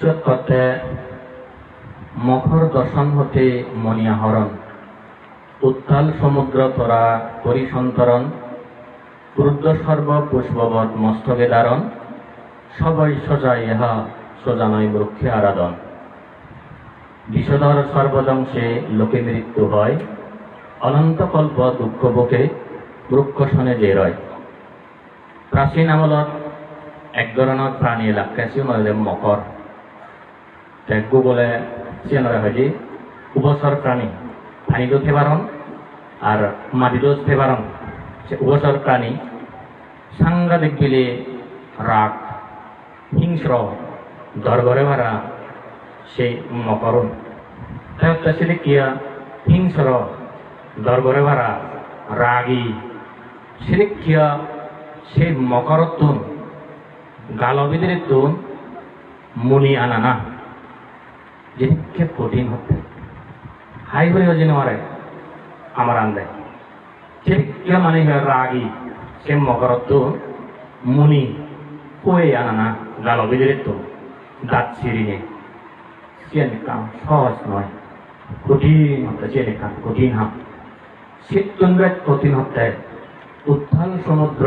সত্যতে মখর দর্শন হতে মনিয়াহরণ উত্তাল সমুদ্র তরা পরিসন্তরণ। ক্রুদ্ধ সর্ব পুষ্পবৎ মস্তকে দারণ সবাই সজা ইহা, সোজা নয় বৃক্ষে আরাধন। বিষধর সর্বদংশে লোকে মৃত্যু হয়। অনন্ত কল্প দুঃখ বুকে বৃক্ষ শনে যে রয়। প্ৰাচীন আমলত এক ধৰণৰ প্ৰাণী লাগাইছিল মানে মকৰ টেগু বলে চিয়ানরে হয় যে উভচর প্রাণী পানিতেও থেবারন আর মাটিতেও থেবারন সে উভচর প্রাণী সাংঘাতিক বিলে রাগ হিংস্র দরগরে ভাড়া সেই মকরণ তাহলে কিয়া হিংস্র দরগরে ভাড়া রাগী সে কিয়া সেই মকরত্বন গালবিদের তুন মুনি আনা যেদিকে কঠিন হতে হাই করে যেন মারে আমার আন্দে সেদিকে মানে রাগি, সে মকরত্ব, মুনি, কয়ে আনা না গালবিদের তো দাঁত ছিঁড়িয়ে সে কাম সহজ নয়। কঠিন হতে সে কাম কঠিন হাম। শীতচন্দ্রের কঠিন হতে উত্থাল সমুদ্র,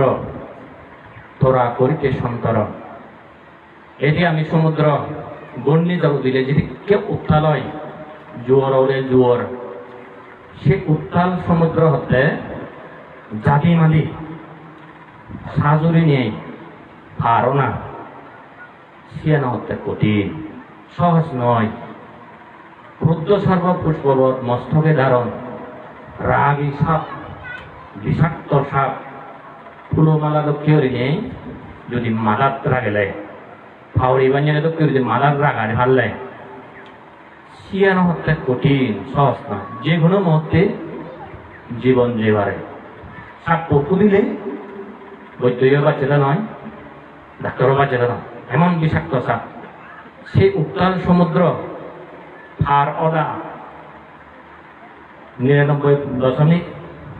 তোরা করিতে সন্তরণ এটি আমি সমুদ্র গণ্যি যাব দিলে, যদি কে উত্তাল হয় জোয়ার ওরে জোয়ার সে উত্তাল সমুদ্র হতে জাতি মালি সাজুরি নিয়ে পারো না সে না হতে কঠিন, সহজ নয় ক্রুদ্ধ সর্ব পুষ্পবত মস্তকে ধারণ রাগী সাপ, বিষাক্ত সাপ ফুলমালা দক্ষিণী নেই যদি মালাত রাগেলে বাঞ্জনে দক্ষিণ যদি মালার রাগারে হারলে শিয়ানো হত্যা কঠিন, সহজ না। যে কোনো মুহূর্তে জীবন যেবারে সাপ পক্ষু দিলে বৈদ্যীয় বাচ্চাটা নয়, ডাক্তারও বাচ্চাটা নয়, এমন বিষাক্ত সাপ। সেই উত্তাল সমুদ্র আর অদা, নিরানব্বই দশমিক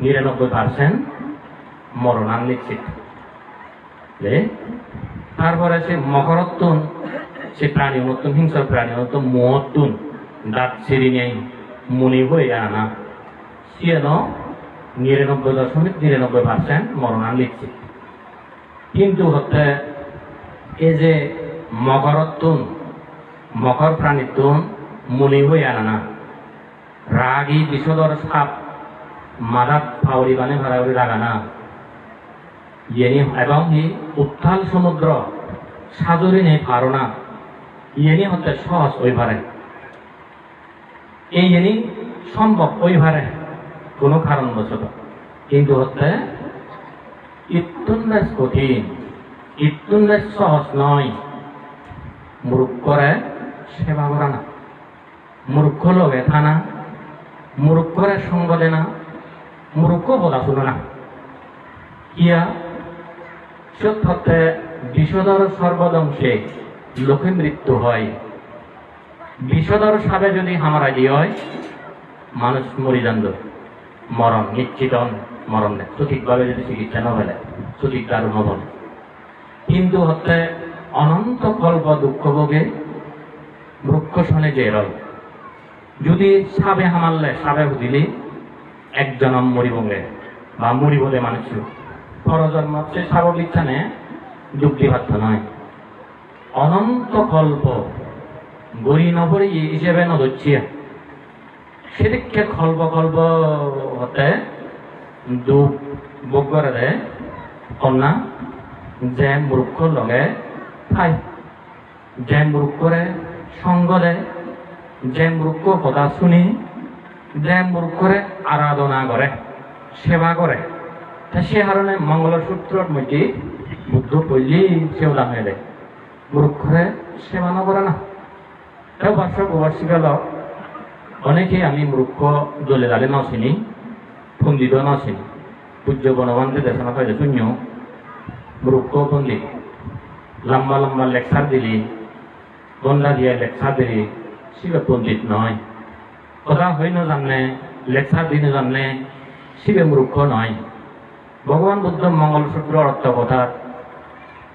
নিরানব্বই পার্সেন্ট মরণান নিশ্চিত তারপরে সে মকরত্তুন সে প্রাণী নতুন হিংস্র প্রাণী নতুন মহত্তুন দাঁত ছিঁড়ি নেই, মুনি হয়ে আনা সে নিরানব্বই দশমিক নিরানব্বই পার্সেন্ট মরণান নিশ্চিত কিন্তু হচ্ছে এই যে মকরত্তুন মকর প্রাণীতুন মুনি হয়ে আনা না। রাগী, বিষদর সাপ মাদাত ফাউরি বানে ভাড়াউরি রাগানা ইয়েনি এবং ই উত্তাল সমুদ্র সাজরি নেই পারো না ইয়েনি হতে সহজ ওই ভারে এই ইয়েনি সম্ভব ওই ভারে কোনো কারণবশত। কিন্তু হচ্ছে ইত্যুন্নেস কঠিন ইত্যুন্নেস সহজ নয়। মূর্খরে সেবা করা না। মূর্খ লগে থানা মূর্খরে সঙ্গ দেনা মূর্খ বলা শুনো না। ইয়া সত্যতে বিষধর সর্বদংশে লোকে মৃত্যু হয়। বিষধর সাপে যদি হামারা দিয়ে হয়, মানুষ মরি যান মরণ নিশ্চিত, মরণ নেই। সঠিকভাবে যদি চিকিৎসা না হলে সঠিক কারণ হবন কিন্তু হচ্ছে অনন্ত কল্প দুঃখ ভোগে বৃক্ষ শনে যে রয়। যদি সাবে হামাললে, সাবে দিলে এক জনম মরিবঙ্গে বা মরিবলে মানুষ পরজন্ম সে স্বাভাবিক স্থানে যুক্তিবাধ্য নয়। অনন্ত কল্প গরি নভরি হিসেবে নদচ্ছি সেদিকে কল্প কল্প হতে করে দেয়। কন্যা, যে মূর্খ লগে খায় যে মূর্খরে সঙ্গ দেয়। যে মূর্খ কথা শুনি, যে মূর্খরে আরাধনা করে, সেবা করে। সে কারণে মঙ্গলসূত্রর মধ্যে বুদ্ধ কইলি সেও দামে দেয়। মূর্খরে সেবা নকরে না। তাও বার্ষক প্রবাসী গেল অনেকে আমি মূর্খ দলে দালে ন চিনি পণ্ডিত ন চিনি। পূজ্য বনবন্ধে দেশনা পাইলে শূন্য মূর্খ পণ্ডিত লম্বা লম্বা লেকচার দিলি। গন্ডা দিয়ে লেকচার দিলি। শিবে পণ্ডিত নয়। কথা হই না জানে, লেকচার দিন জানে, শিবে মূর্খ নয়। ভগবান বুদ্ধ মঙ্গলসূত্র অর্থ কথা,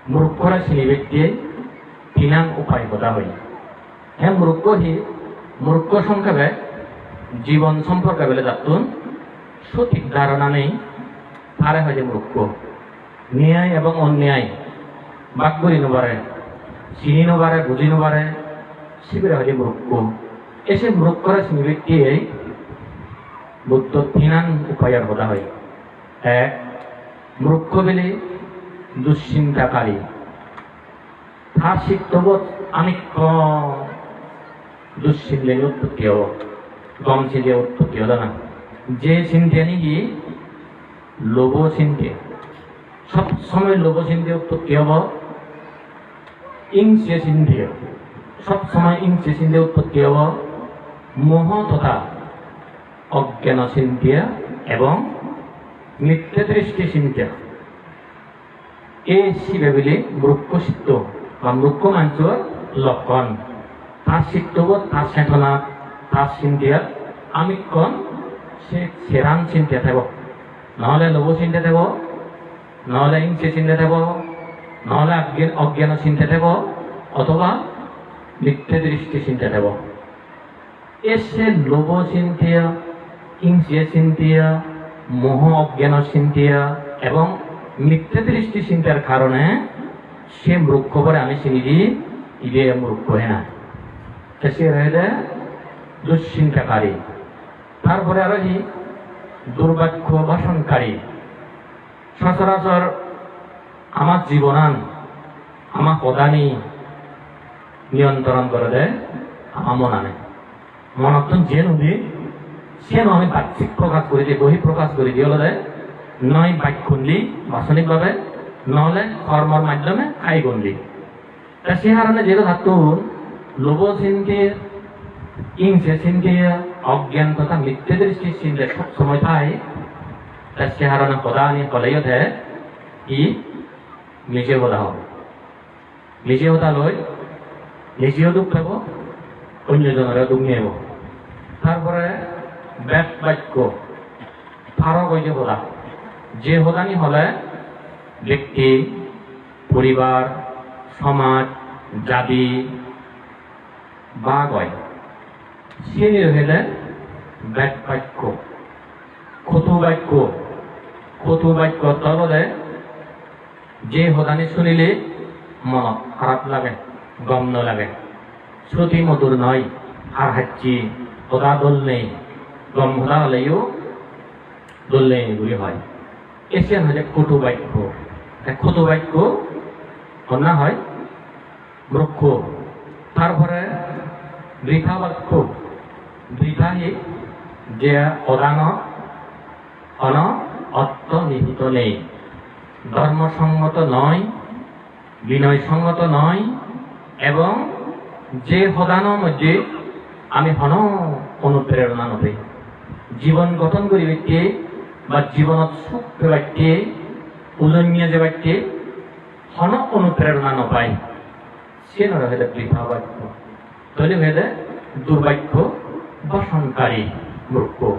মূর্খরা চিনি ব্যক্তিয়ে তিনাং উপায় কথা হই। হে মূর্খ হি, মূর্খ সংক্ষেপে জীবন সম্পর্কে বলে যাতুন, সঠিক ধারণা নেই, তারে হয় যে মূর্খ। ন্যায় এবং অন্যায়, বাক করি নবারে, চিনি নবারে, বুঝি নবারে, শিবিরে হয় যে মূর্খ। এসে মূর্খরা ব্যক্তি বুদ্ধ তিনান উপায়ের কথা হয় এক মূর্খ বেলে দুশ্চিন্তাকারী। তার শিক্ষবোধ আমি দুশ্চিন্তে উৎপত্তি হব গম চিন্তে উৎপত্তি হলো না। যে চিন্তে নাকি লোভ চিন্তে সব সময় লোভ চিন্তে উৎপত্তি হব ইংসে চিন্তে সব সময় ইংসে চিন্তে উৎপত্তি হব মোহ তথা অজ্ঞান চিন্তিয়া এবং মিথ্যে দৃষ্টি চিন্তা। এই শিবে বলে মূর্খ চিত্ত বা মূর্খ মানুষের লক্ষণ। তার চিত্তবোধ তার চেতনা তার চিন্তিয়া আমি কন সে সেরান চিন্তা থাকব। নহলে লোভ চিন্তা থাকব, নহলে হিংসে চিন্তা থাকব, নহলে অজ্ঞান অজ্ঞান চিন্তা থাকব, অথবা মিথ্যে দৃষ্টি চিন্তা থাকব। এসে লোভ চিন্তিয়া হিংসে চিন্তিয়া মোহ অজ্ঞান চিন্তিয়া এবং মিথ্যে দৃষ্টি চিন্তার কারণে সে মূর্খ বলে আমি চিনি দিই ইবে মূর্খ হয় না। সে হইলে দুশ্চিন্তাকারী। তারপরে আরও কি দুর্ভাগ্য ভাষণকারী সচরাচর আমার জীবনান, আমার প্রধানই নিয়ন্ত্রণ করে দেয়, আমার মনানে মনত যে নদী সে নয় বাহ্যিক প্রকাশ করে দিয়ে, বহি প্রকাশ করে দিয়ে। হলে নয় বাক্যুন্দি বাসনিকভাবে নহলে কর্মর মাধ্যমে খাই গন্দি তা সে কারণে যেটা থাকুন লোভ চিন্তে ইংসে চিন্তে অজ্ঞান তথা মিথ্যে দৃষ্টি চিন্তে সব সময় থাকে তা সে কারণে প্রধান কলেই ওঠে ই নিজে বোধা হবে। নিজে হতা লই নিজেও দুঃখ পাব অন্যজনেরও দুঃখ নিব তারপরে ব্যাস বাক্য। ফারক হইতে বোধা যে হোদানি হলে ব্যক্তি পরিবার সমাজ, জাতি বা গয়। সে হইলে ব্যাট বাক্য। ক্ষতু বাক্য। ক্ষতু বাক্য তললে যে হোদানি শুনিলে মন খারাপ লাগে, গম লাগে শ্রুতি মধুর নয় আর হাচ্ছি হোদা দোল নেই। গম হোদা হলেও দোল নেই হয়। এসে হলে ক্ষতু বাক্য ক্ষতু বাক্য কন্যা হয় বৃক্ষ। তারপরে বৃথা বাক্য বৃথাহি যে অদান অন অর্থ নিহিত নেই। ধর্মসঙ্গত নয় বিনয়সঙ্গত নয়, এবং যে হদানৰ মধ্যে আমি হন অনুপ্রেরণা নবে জীবন গঠন করি ব্যক্তি, বা জীৱনত সুখ উজনীয় যে ব্যক্তি, হন অনুপ্রেরণা নপায়। সে নয় হলে বৃথা বাক্য তৈরি হলে দুর্বাক্য বসনকারী মূর্খ।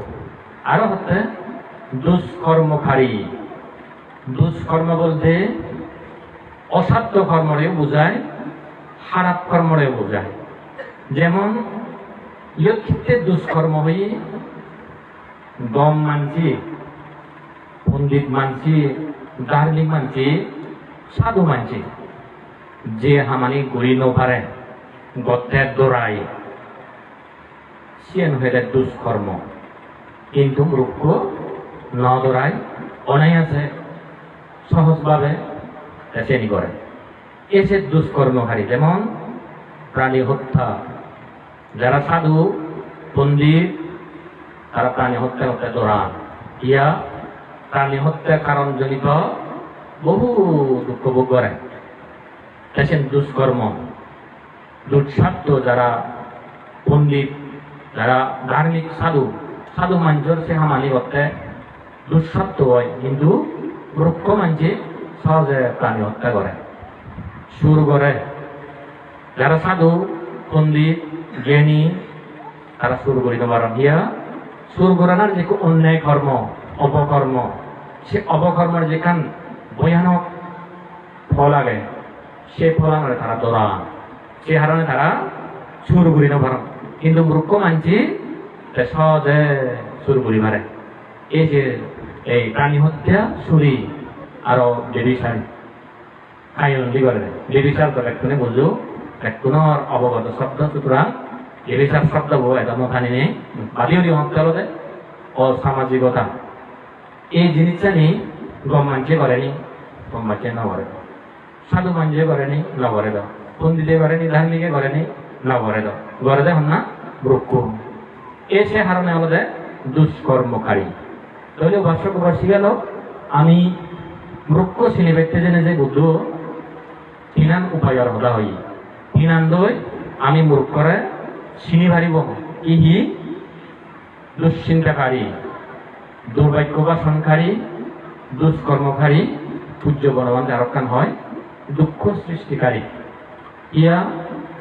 আরও হচ্ছে, দুষ্কর্মকারী। দুষ্কর্ম বলতে, অসাধ্য কর্মরে বোঝায়, খারাপ কর্মরে বোঝায়। যেমন ইয়ত ক্ষেত্রে দুষ্কর্ম হয়ে গম মানছি, পণ্ডিত মানছি ধার্মিক মানছি, সাধু মানছি। যে হামানি গুড়ি নপারে গত্তের দৌড়াই সিয়েন হইলে দুষ্কর্ম। কিন্তু মূর্খ ন দৌড়ায় অনায়াসে সহজভাবে শ্রেণি করে এসে দুষ্কর্মকারী যেমন প্রাণী হত্যা যারা সাধু, পণ্ডিত তারা প্রাণী হত্যা করতে দৌড়ান ইয়া প্রাণী হত্যা কারণজনিত বহু দুঃখ ভোগ করে। এসেন দুষ্কর্ম দুঃস্বার্থ যারা পণ্ডিত, যারা ধার্মিক সাধু সাধু মানুষের সে হামানি করতে দুঃস্বার্থ হয়, কিন্তু বৃক্ষ মানছে সহজে প্রাণী হত্যা করে। সুর করে। যারা সাধু, পণ্ডিত, জ্ঞানী, তারা সুর করিত পারেন ইয়া সুর যে অন্যায় কর্ম, অপকর্ম, সে অপকর্মের যেখান ভয়ানক ফল আগে, সে ফল আনলে তারা দৌড়ান সে হারণে তারা চুর করি না পারো কিন্তু মূর্খ মানছি সহজে চুর করি পারে এই যে এই প্রাণী হত্যা চুরি আরও বেবিচার আইনলি করে বেবিচার তো একটুনে বুঝলো একটুনের অবগত শব্দ সুতরাং বেবিচার শব্দ বো এটা মথানি নেই বালিও দি অঞ্চলতে অসামাজিকতা এই জিনিসটা নি গম মানছে করেনি গম মানছে না করে সাধু মানছে করেনি, না করে দাও। পন্ডিতে করেনি, ধার্মিকে করেনি, না করে দাও। করে দেয় না বৃক্ষ এ সে হারণে আমাদের দুষ্কর্মকারী। তাহলে ভাষ্যক বসি গেল, আমি বৃক্ষ চিনি ব্যক্তি জেনে যে বুদ্ধ তিনান উপায়ৰ সদা হৈ তিনান দৈ আমি মূৰ্খৰে চিনি পাৰিব কি সি দুশ্চিন্তাকাৰী দুৰ্ভাগ্যবাসনকাৰী দুষ্কৰ্মকাৰী পূজ্য বনবান যাৰকান হয়, দুঃখ সৃষ্টিকাৰী ইয়া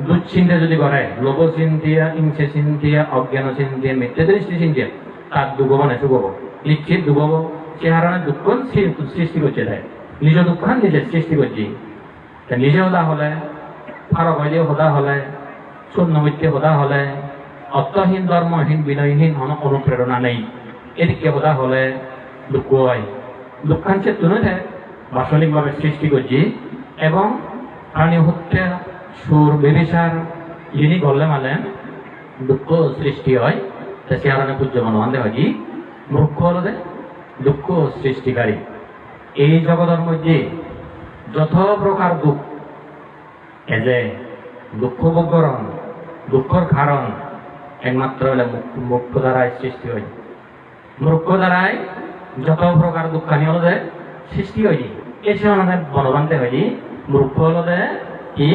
দুশ্চিন্তা যদি কৰে লোভ চিন্তিয়া হিংসে চিন্তিয়া অজ্ঞান চিন্তিয়া মিথ্যা দৃষ্টি চিন্তিয়া তার দুঃখ মানে সুখব নিশ্চিত দুঃখব সে হারণে দুঃখ সৃষ্টি করছে দেয় নিজ দুঃখ নিজে সৃষ্টি করছি নিজে সদা হলে ফারক হইলে সদা হলে শূন্য মিথ্যে সদা হলে অর্থহীন ধর্মহীন বিনয়হীন অনুপ্রেরণা নেই। এদিকে সদা হলে দুঃখ হয়। দুঃখাংশে তুলে বাসনিকভাবে সৃষ্টি করছি এবং প্রাণী হত্যা, সুর, বেবিচার, যিনি করলে মানে দুঃখ সৃষ্টি হয়, তা সে কারণে পূজ্য মনোবান্ধে কি? মূর্খ হলে দুঃখ সৃষ্টিকারী। এই জগতের মধ্যে যত প্রকার দুঃখ, এ যে দুঃখ বকরণ দুঃখর কারণ একমাত্র হলে মুক্ত দ্বারাই সৃষ্টি হয় মূর্খ দ্বারাই যত প্রকার দুঃখানি হলে সৃষ্টি হয়নি এসে আমাদের বলবান্তে হয়নি মূর্খ হলে কি?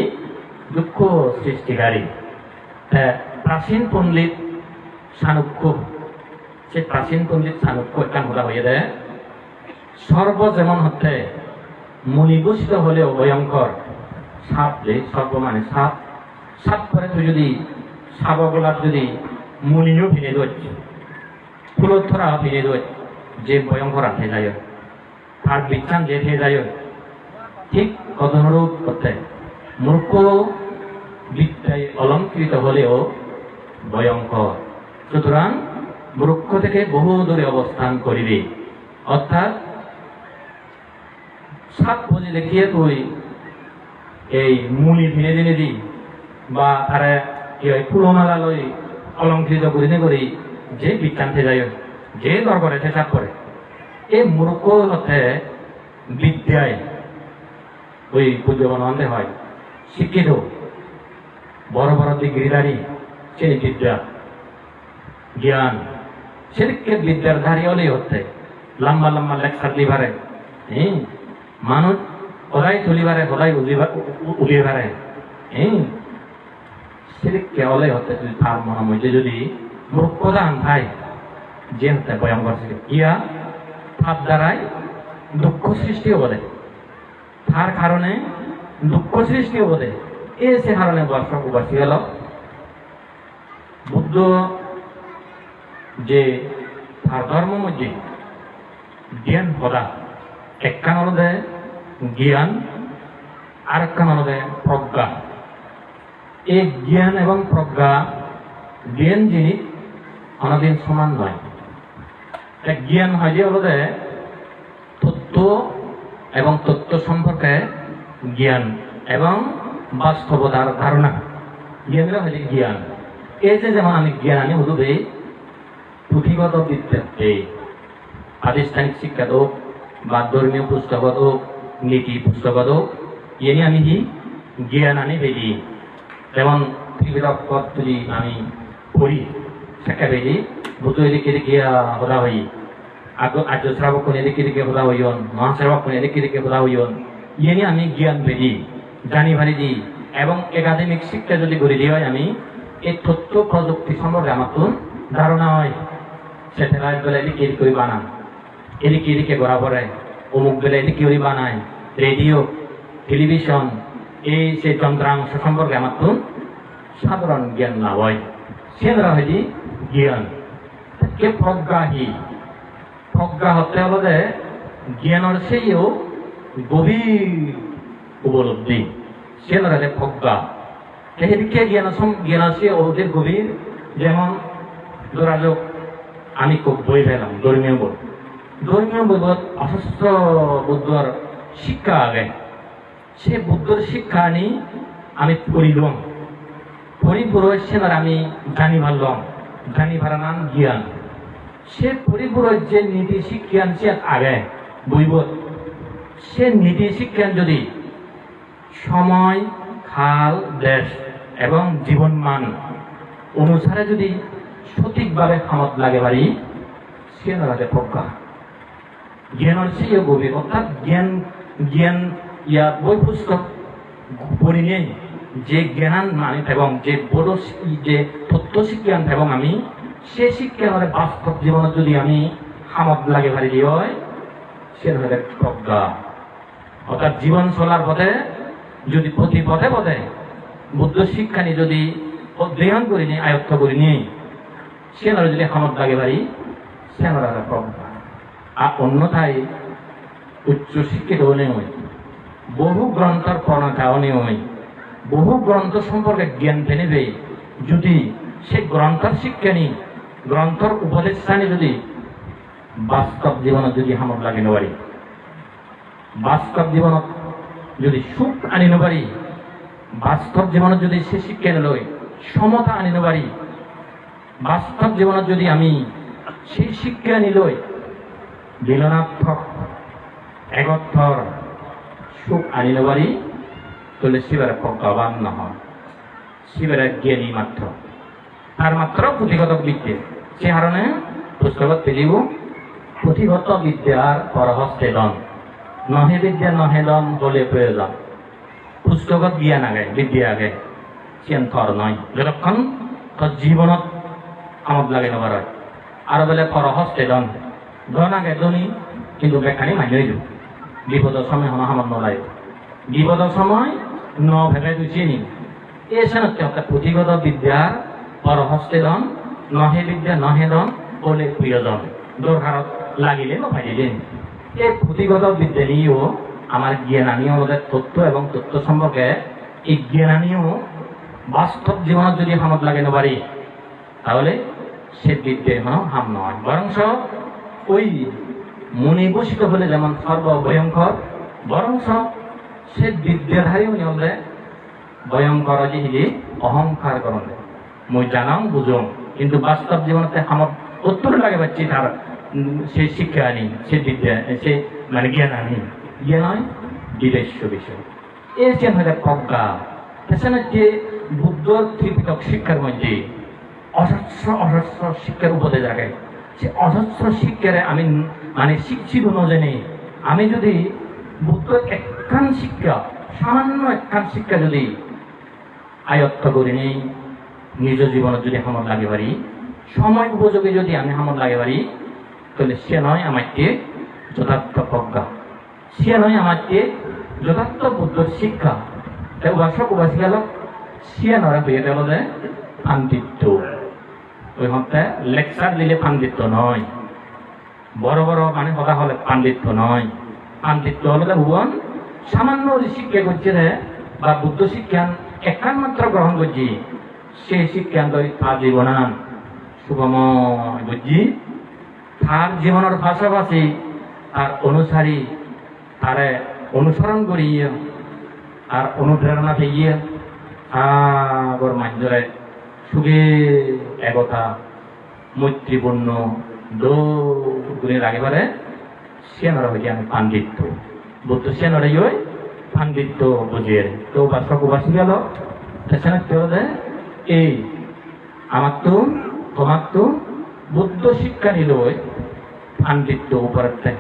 দুঃখ সৃষ্টিকারী। প্রাচীন পণ্ডিত চাণক্য সে প্রাচীন পণ্ডিত চাণক্য একটা মোটা হয়ে দেয় সর্ব যেমন হচ্ছে মণিভূষিত হলেও ভয়ঙ্কর সাপ যে সর্ব মানে সাপ সাপ করে তুই যদি সাপগোলাপ যদি মুনিও ফিরে দোচ্ছে ফুলোত্থরা ফিরে দোয়, যে ভয়ঙ্কর আছে যায়। আর বিজ্ঞান যে ফিরে যায়, ঠিক কদনুরূপ করতে। মূর্খ বিদ্যায় অলঙ্কৃত হলেও ভয়ঙ্কর। সুতরাং বৃক্ষ থেকে বহু দূরে অবস্থান করিবে। অর্থাৎ সাত বজে দেখিয়ে তুই এই মুলি ভিনে দিনে দি বা হয় ফুলমালা লই অলঙ্কৃত করি নে করি যে বিজ্ঞান থে যায়, যে দরবারে সাপ করে এই মূর্খ বিদ্যায় ওই পূজ্য বনন্দে হয়। শিক্ষিত বড় বড় ডিগ্রিধারী সে বিদ্যা, জ্ঞান সেদিকে বিদ্যার ধারী হলেই হচ্ছে লম্বা লম্বা লেকচার দিবারে হ্যাঁ মানুষ সদায় তুলিবারে সদায় উলিবা উলিবারে হ্যাঁ সেদিকে হলেই হচ্ছে যদি তার মনে মধ্যে যদি মূর্খতা আনথায় যে হচ্ছে ভয়ঙ্কর ছিল, ইয়া দ্বারাই দুঃখ সৃষ্টি হবলে তার কারণে দুঃখ সৃষ্টি হবলে এই সে কারণে দর্শক উপাসী গেল বুদ্ধ যে তার ধর্ম মধ্যে জ্ঞান হদা একখান হলদে জ্ঞান আর একখান হলদে প্রজ্ঞা। এই জ্ঞান এবং প্রজ্ঞা, জ্ঞান জিনিস অনাদিন সমান নয়। জ্ঞান হয় যে হলদে তত্ত্ব এবং তত্ত্ব সম্পর্কে জ্ঞান এবং বাস্তবতার ধারণা। জ্ঞানের হয় যে জ্ঞান। এই যে যেমন আমি জ্ঞান হুদুবে পুঁথিগত বিদ্যাতে প্রাতিষ্ঠানিক শিক্ষাত হোক বা ধর্মীয় পুস্তকত হোক নীতি পুস্তকত হোক ইয়ে আমি কি জ্ঞান আনি বেরি যেমন ত্রিবেদক পদ যদি আমি পড়ি বেরি বুধ এদিকে এদিকে হলা হই আর্য শ্রাবক কোন এদিকে এদিকে হলা হইয়ন মহাশ্রাবক এদিকে এদিকে হলা হইয়ন ইয়ে নিয়ে আমি জ্ঞান বেরি জানি ভারি দি, এবং একাডেমিক শিক্ষা যদি করে দিয়ে হয় আমি, এই তথ্য প্রযুক্তি সম্পর্কে আমার তো ধারণা হয়। স্যাটেলাইট বেলা এদিকে এদিকে করে বানান, এদিকে এদিকে গড়া পড়ে অমুক বেলা এদিকে করে বানায়, রেডিও, টেলিভিশন এই সে যন্ত্রাংশ সম্পর্কে আমার তো সাধারণ জ্ঞান লাভ হয়। সে ধরা হয় যে জ্ঞান। কে প্রজ্ঞাহী? প্রজ্ঞা হতে হলে জ্ঞানের সেইও গভীর উপলব্ধি। সে ধরা যায় প্রজ্ঞা। সেদিকে জ্ঞান জ্ঞান আছে ওদের গভীর? যেমন যোগাযোগ আমি খুব বই পেলাম ধর্মীয় বই। ধর্মীয় বইত অসুস্থ বুদ্ধর শিক্ষা আগে। সে বুদ্ধর শিক্ষা আনি, আমি পড়িলাম পরিপুরোষেনার আমি জানি ভারলাম জানি ভাড়া নাম জ্ঞান। সে পরিপুরোষ যে নীতি শিক্ষান সে আগে বইবত সে নীতি শিক্ষান যদি সময়, খাল, দেশ এবং জীবন মান অনুসারে যদি সঠিকভাবে খামত লাগে পারি, সে নালাগে প্রজ্ঞা জ্ঞানের চেয়ে গভীর, অর্থাৎ জ্ঞান জ্ঞান ইয়া বই পুস্তক পড়ি নেই যে জ্ঞান মানে এবং যে বড় যে তথ্য শিক্ষান এবং আমি, সে শিক্ষা হলে বাস্তব জীবনত যদি আমি খামত লাগে পারি হয় সে হলে প্রজ্ঞা। অর্থাৎ জীবন চলার পথে, যদি প্রতি পথে পথে বুদ্ধ শিক্ষানি যদি অধ্যয়ন করিনি আয়ত্ত করি নি, সে নরে যদি খামত লাগে পারি সে নরে প্রজ্ঞা। আর অন্যথায় উচ্চ শিক্ষিত হলে হয় বহু গ্রন্থর হলে হয় বহু গ্রন্থ সম্পর্কে জ্ঞান পেনিবে যদি সে গ্রন্থর শিক্ষা নি গ্রন্থর উপদেশ স্থানে যদি বাস্তব জীবনত যদি হামত লাগে নবারি বাস্তব জীবনত যদি সুখ আনি নবারি বাস্তব জীবনত যদি সে শিক্ষা নলয়, সমতা আনি নবারি বাস্তব জীবনত যদি আমি সেই শিক্ষা নিলয় মিলনাত্মক একত্থর সুখ আনি নবারি তাহলে শিবের প্রজ্ঞাবান নহয়। শিবের জ্ঞানী মাত্র তার মাত্র পুঁথিগত বিদ্যে। সে কারণে পুস্তকত পেলিব, পুঁথিগত বিদ্যার পরহস্তে দন নহে বিদ্যা, নহে দন বলে প্রয়োজন পুস্তকত জ্ঞান আগে বিদ্যা আগে। থর নয়। যতক্ষণ জীবনত আমদ লাগে হয় আর বলে পরহস্তে দন ধন আগে ধনী, কিন্তু বেকানি মানিয়ে দিব বিপদের সময় হন হামদ নলাই বিপদের সময় ন ভেবে দুচিয়ে নিন সেনত্য অর্থাৎ পুঁথিগত বিদ্যার পরহস্তে দন নহে বিদ্যা নহে দন বলে প্রিয়জন দরকারত লাগিলে নভাইলেন এই পুঁথিগত বিদ্যা নিয়েও আমার জ্ঞানানীয় আমাদের তথ্য এবং তথ্য সম্পর্কে এই জ্ঞানানীয় বাস্তব জীবনত যদি হামত লাগে নবারি তাহলে সে বিদ্যে হন হাম নয় বরং ওই মনে বসিত হলে যেমন সর্ব ভয়ঙ্কর বরং সে বিদ্যাধারী উনি হলে ভয়ঙ্কর যে অহংকার করন মই জানাম বুঝম, কিন্তু বাস্তব জীবনতে আমার উত্তর লাগে পাচ্ছি তার সে শিক্ষা আনি সে বিদ্যা, সে মানে জ্ঞান আনি। জ্ঞান হয় বিদেশ্য বিষয়। এই যে হলে প্রজ্ঞা এছাড়া যে বুদ্ধর ত্রিপিটক শিক্ষার মধ্যে অজস্র অজস্র শিক্ষার উপদেশ রাখে সে অজস্র শিক্ষারে আমি মানে শিক্ষিত নজেনে। আমি যদি বুদ্ধর একখান শিক্ষা, সামান্য একখান শিক্ষা যদি আয়ত্ত করি নেই, নিজ জীবনত যদি হামত লাগে পারি, সময় উপযোগী যদি আমি হামত লাগে পারি, তাহলে সে নয় আমাকে যথার্থ প্রজ্ঞা। সে নয় আমাকে যথার্থ বুদ্ধর শিক্ষা। তাই উপাসক উপাসিকাল সে নয় হয়ে গেল যে পাণ্ডিত্য ওই মতে লেকচার দিলে পাণ্ডিত্য নয়। বড় বড় মানে কথা হলে পাণ্ডিত্য নয়। পাণ্ডিত্য হলে ভুবন সামান্য শিক্ষা করছে রে বা বুদ্ধ শিক্ষান একান মাত্র গ্রহণ করছি সেই শিক্ষান তো তার জীবনান সুগময় বুঝছি তার জীবনের পাশাপাশি তার অনুসারী তারে অনুসরণ করিয়ে আর অনুপ্রেরণা পেয়ে আগর মাঞ্জরে সুখে একতা মৈত্রীপূর্ণ দৌড়ে রাগে পারে সেনারা হইছে আমি পাণ্ডিত্য। বুদ্ধ সেনারাই ওই পাণ্ডিত্য বুঝিয়ে তো বাসক বাসি গেল। দেয় এই আমার তো, তোমার তো বুদ্ধ শিক্ষা নিল পাণ্ডিত্য উপরতে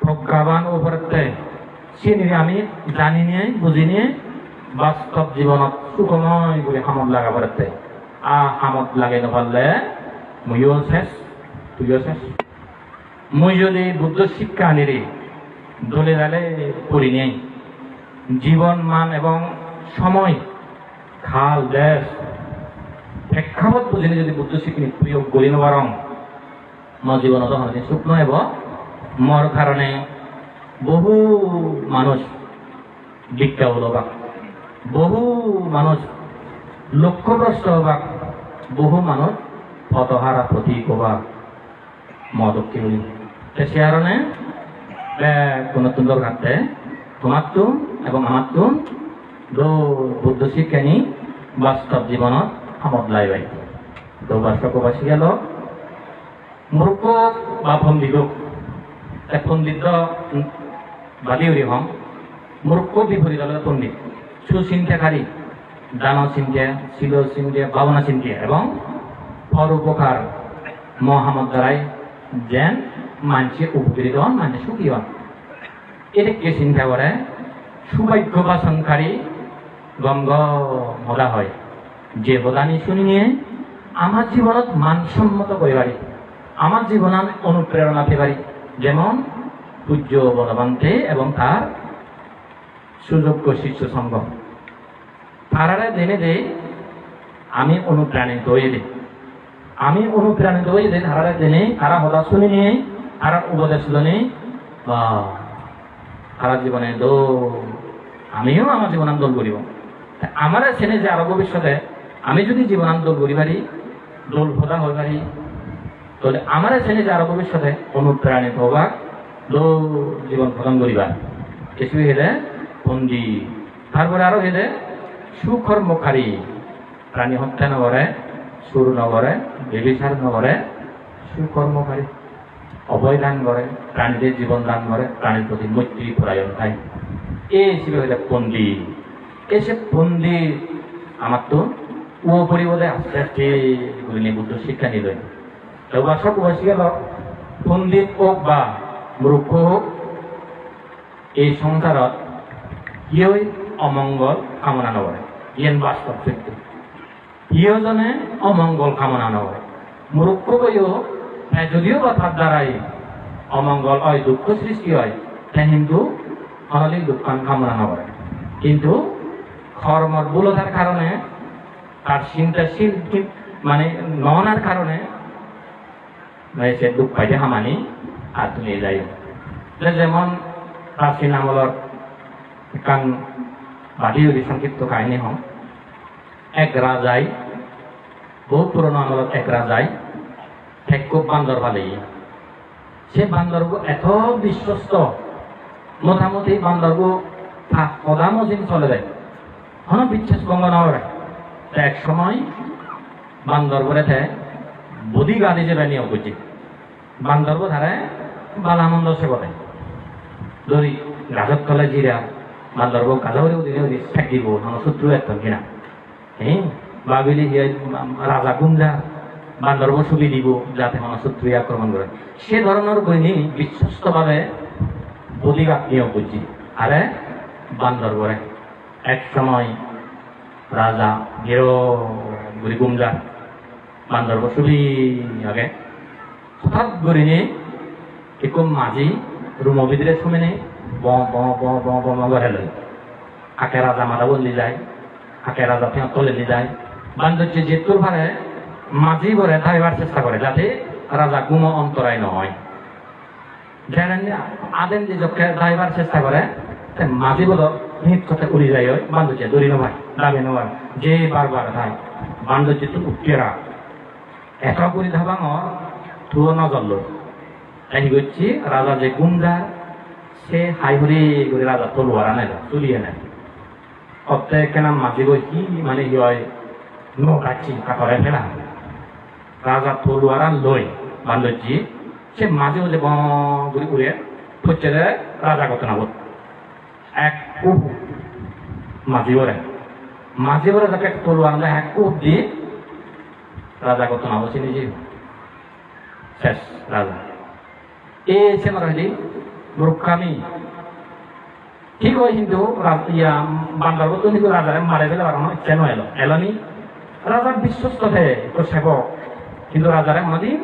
প্রজ্ঞাবান উপরতে সে আমি জানি নিয়ে বুঝি নিয়ে বাস্তব জীবনত সুখময় করে হামত লাগা পারতে আ হামত লাগে নপারলে মইও শেষ তুইও শেষ মই যদি বুদ্ধ শিক্ষা আনিরে দলে দালে করি নেই জীবন মান এবং সময়, খাল, দেশ প্রেক্ষাপট বুঝিলে যদি বুদ্ধ শিক্ষা প্রয়োগ করি নবারং মোৰ জীৱনত হয়তো সুখ নহব। মোৰ কাৰণে বহু মানুষ ভিক্ষা হলো বা বহু মানুষ লক্ষ্যভ্রষ্ট হবা, বহু মানুষ পথহারা প্রতীক হবা। মদক কিউলি তো সে কারণে কোনো তুন্দর ঘাটতে তোমার তুন এবং আমার তুন দো বুদ্ধ শিক্ষানি বাস্তব জীবনত আমদ লাই বাই তো বাস্তববাসী গেল। মূর্খ বা পণ্ডিত পণ্ডিত বাদি উরি হম। মূর্খ বিপরীত পণ্ডিত। সুচিন্তাকারী দান চিন্তা, শিল চিন্তা, ভাবনা চিন্তা এবং পরোপকার মহামদ দ্বারাই যেন মানুষে উপকৃত হন, মানুষ সুখী হন। এটাকে চিন্তা করে? সুভাগ্য বাসনকারী গঙ্গ বলা হয়। যে বদানি শুনি নিয়ে আমার জীবনত মানসম্মত করে পারি। আমার জীবনত অনুপ্রেরণা পেতে পারি। যেমন পূজ্য বলবন্তে এবং তার সুযোগ্য শিষ্য সঙ্গ। তারারে জেনে দে আমি অনুপ্রাণিত দে আমি অনুপ্রাণিত দে তারারে জেনে তারা হদা শুনে নিয়ে, তারা উপদেশ বা সারা জীবনে দো, আমিও আমার জীবন আন্দোলন করিব আমার ছেলে যে আরও ভবিষ্যতে আমি যদি জীবন আন্দোলন করি পারি, দোল ভোদা হয়ে পারি, তাহলে আমার ছেলে যে আরও ভবিষ্যতে অনুপ্রাণিত হবা দো জীবন প্রদান করিবা কিছু হেলে পন্ডি তারপরে আরও হেলে সুকর্মকারী, প্রাণী হত্যা নগরে, সুর নগরে বেবিচার নগরে, সুকর্মকারী অভয় দান করে, প্রাণীদের জীবন দান করে, প্রাণীর প্রতি মৈত্রী পরায়ণ থাকে এই ছিল হইলে পন্ডিত এসে পন্ডিত আমার তো ও পরিবদে আস্তে আস্তে এগুলি নিয়ে বুদ্ধ শিক্ষা নিলেন এবার সব বসে গেল পন্ডিত হোক বা মূর্খ হোক, এই সংসারত ইয়ই অমঙ্গল কামনা নকৰে ইয়েন বাস্তৱ সত্য ইয়জনে অমঙ্গল কামনা মূৰ্খ বইও হ্যাঁ যদিও বা তার দ্বারাই অমঙ্গল হয়, দুঃখ সৃষ্টি হয় তা কিন্তু অনলিক দুঃখ কামনা নকরে কিন্তু কর্মর ভুলতার কারণে তার চিন্তাশীল মানে ননার কারণে সে দুঃখ পাইতে হামানি আর তুমি যাই যেমন প্রাচীন আমলত কান যদি সংক্ষিপ্ত কাহিনী হম এক রাজাই বহু পুরনো আমলত এক রাজাই খুব বান্দর ভালে সে বান্দরগু এত বিশ্বস্ত, মোটামুটি বান্দরগু সদা মজিন চলে যায়। হন বিশ্বাস ভঙ্গ নয় এক সময় বান্দর বলেতে বদি গাদি যে নিয়োগ করছি বান্দরবো ধারে বালামন্দ সে বলে ধরি গাছত তলে জিরা বান্দরবো গাজা করে দিনে ওদি থাকিব হন শত্রু একদম কিনা হ্যাঁ বাবিলি রাজা গুঞ্জা বান্দরব সুবি দিব যাতে মানুষ শত্রু আক্রমণ করে সে ধরনের বইনি বিশ্বস্তভাবে বদিঘাত নিয়োগ করছি আরে বান্দরবরে এক সময় রাজা গেরো গুরি গুমজা বান্দরব সুবি আগে হঠাৎ করে নিয়ে একম মাঝি রুম ভিতরে শুনে নেই ব ব ব ব ব ব করে লই আকে রাজা মারা বললি যায় আকে রাজা ফেঁ তলে লি যায়। বান্দর্য যে তোর ভারে মাঝি করে ধাইবার চেষ্টা করে যাতে রাজা গুম অন্তরায় নয় জানেন আদেন যে যখন ধাইবার চেষ্টা করে মাঝি বলো নিত কথা উড়ি যায় ওই বান্ধবী দড়ি নয় দাবি নয় যে বারবার ধাই বান্ধবী তো উঠেরা এত করে ধাবাঙ তুও নজরল এই করছি রাজা যে গুমদার সে হাই হরি করে রাজা তলুয়ার আনে তুলিয়ে নেয় অত্তে কেন মাঝি বই কি মানে হয় নো কাচ্ছি কাকরে ফেলা। রাজা তলুয়ারা লই বান্ধবী সে মাঝে মাঝে বড়ি উড়ে হচ্ছে রাজা কত না এক কুপ মাঝি ওরে মাঝি ওরে যাকে তলুয়ার আনলে এক কুপ দিয়ে রাজা কত না বলছে নিজে। শেষ, রাজা। এ সে মারি মূর্খামি ঠিক হয় কিন্তু ইয়া বান্দার তো কিন্তু রাজারে মারে ফেলে বাড়ানো ইচ্ছা নয় এলো? এলনি রাজার বিশ্বস্ত হে, তো সেবক। কিন্তু রাজারে মদি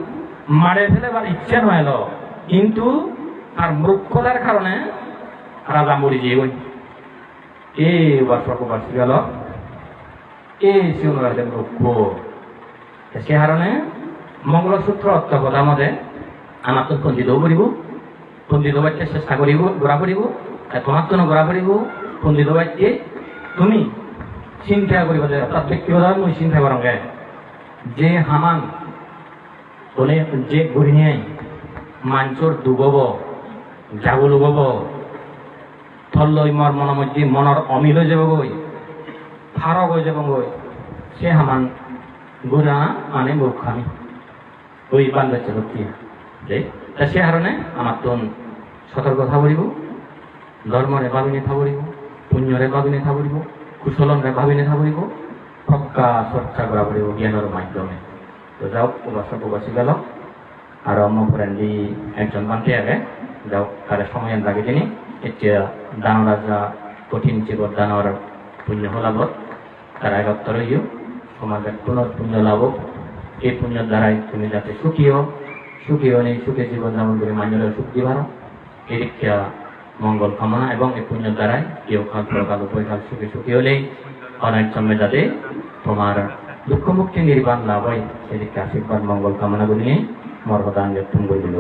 মারে ফেলে বার ইচ্ছে নয় এলো। কিন্তু তার মূর্খতার কারণে রাজা মরি যে ওই এ বর্ষ বাসি গেল। এ সিউন রাজা মূর্খ। সে কারণে মঙ্গলসূত্র অর্থ কথা মতে আমার পঞ্জিত করিব পঞ্জিত বাচ্চা চেষ্টা করিব ঘোরা করিব তোমার তো ঘোরা করিব পঞ্জিত বাচ্চে তুমি চিন্তা কৰিব যে অৰ্থাৎ ব্যক্তিগতভাৱে মই চিন্তা কৰোঁগে যে হামান বলে যে গুৰিণীয়াই মাঞ্চৰ ডুবব, জাগো লুবব থল্লৈ মোৰ মনৰ মধ্যে মনৰ অমিল হৈ যাবগৈ, ফাৰক হৈ যাবগৈ, সে হামান গুৰা মানে মূৰ্খামি। ওই বাল বাচ্চা ভর্তি যে, তা সে কারণে আমার তো সতর্কতা করিব ধর্মরে ভাবিনে থাকরিব পুণ্যরে ভাবিনে থাকরিব কুশলনরে ভাবিনে থাকরিব প্রজ্ঞা চর্চা করা পড়িব জ্ঞানের মাধ্যমে। তো যাও উপাসক উপাসী গেল। আর অন্য ফ্রেন্ডলি একজন বান্তি আগে। যাও, তার সময় লাগে তিনি এতিয়া দানৰ যা কঠিন জীৱত দানৰ পুণ্য লাভত তার আগত রইও। সমাজের পুনঃ পুণ্য লাভ এই পুণ্যের দ্বারাই তুমি যাতে সুখী হও। সুখী হলে সুখে জীবন যাপন করে মানুষের সুখ দিবার এই মঙ্গল কামনা এবং এই পুণ্যের দ্বারাই কেউ কাল প্রকাল উপকাল সুখে সুখী হলেই অনেক যাতে তোমার দুঃখ মুক্তি নির্বাণ লাভ হয়। সেদিকে আশীর্বাদ, মঙ্গল কামনা নিয়ে মর্মদান ব্যক্ত দিল